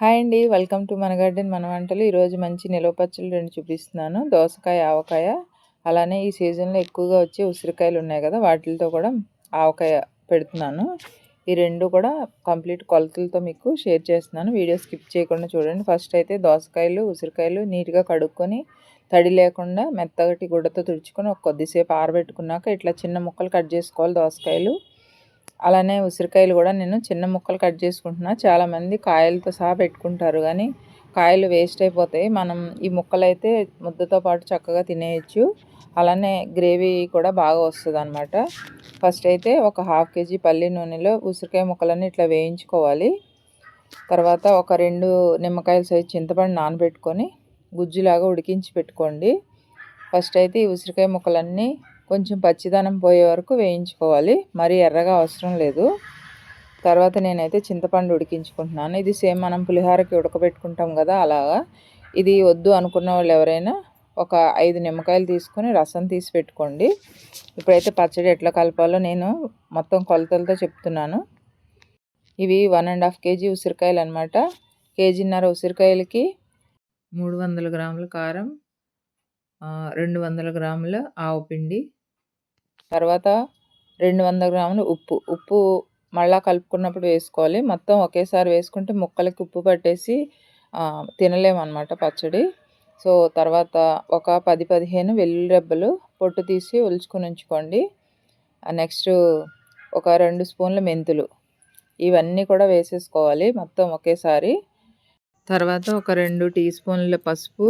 Hi అండి welcome to మన garden మన వంటలు. ఈరోజు మంచి నిలవ పచ్చళ్ళు రెండు చూపిస్తున్నాను. దోసకాయ ఆవకాయ. అలానే ఈ సీజన్లో ఎక్కువగా వచ్చే ఉసిరికాయలు ఉన్నాయి కదా వాటితో కూడా ఆవకాయ పెడుతున్నాను. ఈ రెండు కూడా కంప్లీట్ కొలతలతో మీకు షేర్ చేస్తున్నాను. వీడియో స్కిప్ చేయకుండా చూడండి. ఫస్ట్ అయితే దోసకాయలు ఉసిరికాయలు నీట్గా కడుక్కొని తడి లేకుండా మెత్తగటి గుడ్డతో తుడుచుకొని ఒక కొద్దిసేపు ఆరబెట్టుకున్నాక ఇట్లా చిన్న ముక్కలు కట్ చేసుకోవాలి దోసకాయలు. అలానే ఉసిరికాయలు కూడా నేను చిన్న ముక్కలు కట్ చేసుకుంటున్నా. చాలామంది కాయలతో సహా పెట్టుకుంటారు కానీ కాయలు వేస్ట్ అయిపోతాయి. మనం ఈ ముక్కలు అయితే ముద్దతో పాటు చక్కగా తినేయచ్చు. అలానే గ్రేవీ కూడా బాగా వస్తుంది అనమాట ఫస్ట్ అయితే ఒక హాఫ్ కేజీ పల్లి నూనెలో ఉసిరికాయ ముక్కలన్నీ ఇట్లా వేయించుకోవాలి. తర్వాత ఒక రెండు నిమ్మకాయల సైజు చింతపండు నానబెట్టుకొని గుజ్జులాగా ఉడికించి పెట్టుకోండి. ఫస్ట్ అయితే ఈ ఉసిరికాయ ముక్కలన్నీ కొంచెం పచ్చిదనం పోయే వరకు వేయించుకోవాలి. మరీ ఎర్రగా అవసరం లేదు. తర్వాత నేనైతే చింతపండు ఉడికించుకుంటున్నాను. ఇది సేమ్ మనం పులిహోరకి ఉడకబెట్టుకుంటాం కదా అలాగా. ఇది వద్దు అనుకున్న వాళ్ళు ఎవరైనా ఒక ఐదు నిమ్మకాయలు తీసుకొని రసం తీసి పెట్టుకోండి. ఇప్పుడైతే పచ్చడి ఎట్లా కలపాలో నేను మొత్తం కొలతలతో చెప్తున్నాను. ఇవి వన్ అండ్ హాఫ్ కేజీ ఉసిరికాయలు అనమాట కేజీన్నర ఉసిరికాయలకి మూడు వందల గ్రాముల కారం రెండు వందల గ్రాముల ఆవు పిండి తర్వాత రెండు వందల గ్రాములు ఉప్పు. ఉప్పు మళ్ళీ కలుపుకున్నప్పుడు వేసుకోవాలి. మొత్తం ఒకేసారి వేసుకుంటే ముక్కలకి ఉప్పు పట్టేసి తినలేమన్నమాట పచ్చడి. సో తర్వాత ఒక పది పదిహేను వెల్లుల్లి రెబ్బలు పొట్టు తీసి ఒలుచుకొని ఉంచుకోండి. నెక్స్ట్ ఒక రెండు స్పూన్ల మెంతులు. ఇవన్నీ కూడా వేసేసుకోవాలి మొత్తం ఒకేసారి. తర్వాత ఒక రెండు టీ స్పూన్ల పసుపు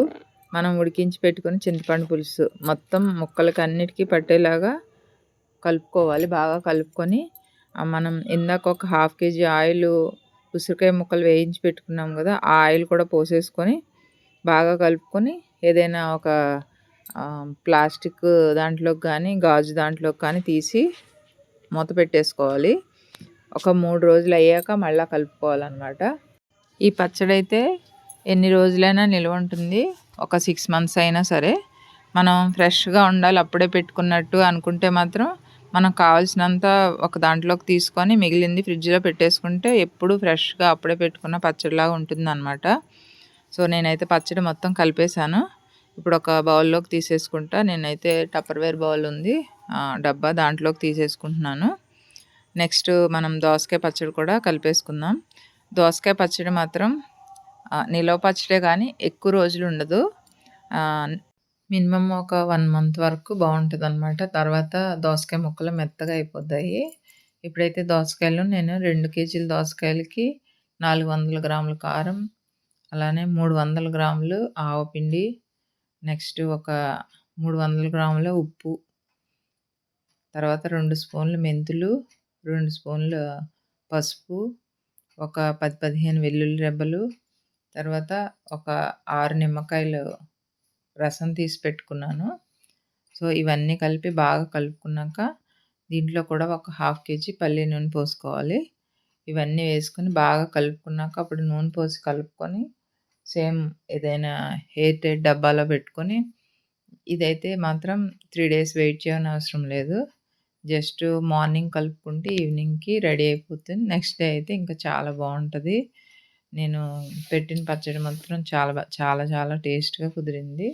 మనం ఉడికించి పెట్టుకుని చింతపండు పులుసు. మొత్తం ముక్కలకి అన్నిటికీ పట్టేలాగా కలుపుకోవాలి బాగా కలుపుకొని మనం ఇందాక ఒక హాఫ్ కేజీ ఆయిల్ ఉసిరికాయ ముక్కలు వేయించి పెట్టుకున్నాం కదా ఆ ఆయిల్ కూడా పోసేసుకొని బాగా కలుపుకొని ఏదైనా ఒక ప్లాస్టిక్ దాంట్లోకి కానీ గాజు దాంట్లోకి కానీ తీసి మూత పెట్టేసుకోవాలి. ఒక మూడు రోజులు అయ్యాక మళ్ళీ కలుపుకోవాలన్నమాట. ఈ పచ్చడి అయితే ఎన్ని రోజులైనా నిల్వ ఉంటుంది ఒక సిక్స్ మంత్స్ అయినా సరే. మనం ఫ్రెష్గా ఉండాలి అప్పుడే పెట్టుకున్నట్టు అనుకుంటే మాత్రం మనకు కావాల్సినంత ఒక దాంట్లోకి తీసుకొని మిగిలింది ఫ్రిడ్జ్లో పెట్టేసుకుంటే ఎప్పుడు ఫ్రెష్గా అప్పుడే పెట్టుకున్న పచ్చడిలాగా ఉంటుందన్నమాట. సో నేనైతే పచ్చడి మొత్తం కలిపేశాను. ఇప్పుడు ఒక బౌల్లోకి తీసేసుకుంటా. నేనైతే టప్పర్వేర్ బౌల్ ఉంది. డబ్బా దాంట్లోకి తీసేసుకుంటున్నాను. నెక్స్ట్ మనం దోసకాయ పచ్చడి కూడా కలిపేసుకుందాం. దోసకాయ పచ్చడి మాత్రం నిలవ పచ్చడే కానీ ఎక్కువ రోజులు ఉండదు. మినిమం ఒక వన్ మంత్ వరకు బాగుంటుంది అనమాట తర్వాత దోసకాయ ముక్కలు మెత్తగా అయిపోతాయి. ఇప్పుడైతే దోసకాయలు నేను రెండు కేజీల దోసకాయలకి నాలుగు వందల గ్రాముల కారం అలానే మూడు వందల గ్రాములు ఆవపిండి నెక్స్ట్ ఒక మూడు వందల గ్రాముల ఉప్పు తర్వాత రెండు స్పూన్లు మెంతులు రెండు స్పూన్లు పసుపు ఒక పది పదిహేను వెల్లుల్లి రెబ్బలు తర్వాత ఒక ఆరు నిమ్మకాయలు రసం తీసి పెట్టుకున్నాను. సో ఇవన్నీ కలిపి బాగా కలుపుకున్నాక దీంట్లో కూడా ఒక హాఫ్ కేజీ పల్లి నూనె పోసుకోవాలి. ఇవన్నీ వేసుకొని బాగా కలుపుకున్నాక అప్పుడు నూనె పోసి కలుపుకొని సేమ్ ఏదైనా హెయిర్ టైట్ డబ్బాలో పెట్టుకొని ఇదైతే మాత్రం త్రీ డేస్ వెయిట్ చేయని అవసరం లేదు. జస్ట్ మార్నింగ్ కలుపుకుంటే ఈవినింగ్కి రెడీ అయిపోతుంది. నెక్స్ట్ డే అయితే ఇంకా చాలా బాగుంటుంది. నేను పెట్టిన పచ్చడి మాత్రం చాలా చాలా చాలా టేస్ట్గా కుదిరింది.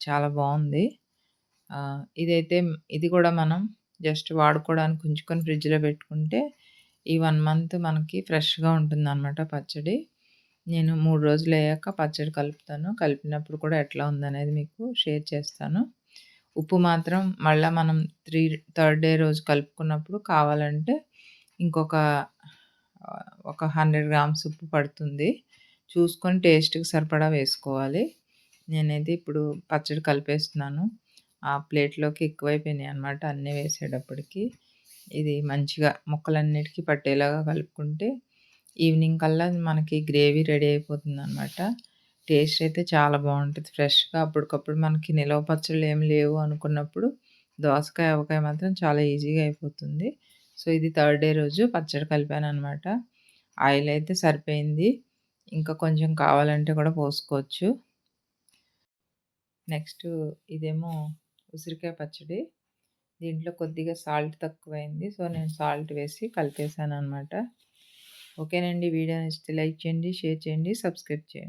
చాలా బాగుంది. ఇదైతే ఇది కూడా మనం జస్ట్ వాడుకోవడానికి ఉంచుకొని ఫ్రిడ్జ్లో పెట్టుకుంటే ఈ వన్ మంత్ మనకి ఫ్రెష్గా ఉంటుందన్నమాట పచ్చడి. నేను మూడు రోజులు అయ్యాక పచ్చడి కలుపుతాను. కలిపినప్పుడు కూడా ఎట్లా ఉందనేది మీకు షేర్ చేస్తాను. ఉప్పు మాత్రం మళ్ళీ మనం త్రీ థర్డ్ డే రోజు కలుపుకున్నప్పుడు కావాలంటే ఇంకొక ఒక హండ్రెడ్ గ్రామ్స్ ఉప్పు పడుతుంది. చూసుకొని టేస్ట్కి సరిపడా వేసుకోవాలి. నేనైతే ఇప్పుడు పచ్చడి కలిపేస్తున్నాను. ఆ ప్లేట్లోకి ఎక్కువైపోయినాయి అనమాట అన్నీ వేసేటప్పటికి. ఇది మంచిగా ముక్కలన్నిటికీ పట్టేలాగా కలుపుకుంటే ఈవినింగ్ కల్లా మనకి గ్రేవీ రెడీ అయిపోతుంది అనమాట టేస్ట్ అయితే చాలా బాగుంటుంది. ఫ్రెష్గా అప్పటికప్పుడు మనకి నిలవ పచ్చళ్ళు ఏమి లేవు అనుకున్నప్పుడు దోసకాయ అవకాయ మాత్రం చాలా ఈజీగా అయిపోతుంది. సో ఇది థర్డ్ డే రోజు పచ్చడి కలిపాను అనమాట ఆయిల్ అయితే సరిపోయింది. ఇంకా కొంచెం కావాలంటే కూడా పోసుకోవచ్చు. నెక్స్ట్ ఇదేమో ఉసిరికాయ పచ్చడి. దీంట్లో కొద్దిగా సాల్ట్ తక్కువైంది. సో నేను సాల్ట్ వేసి కలిపేసాను అనమాట ఓకేనండి. వీడియో నచ్చితే లైక్ చేయండి షేర్ చేయండి సబ్స్క్రైబ్ చేయండి.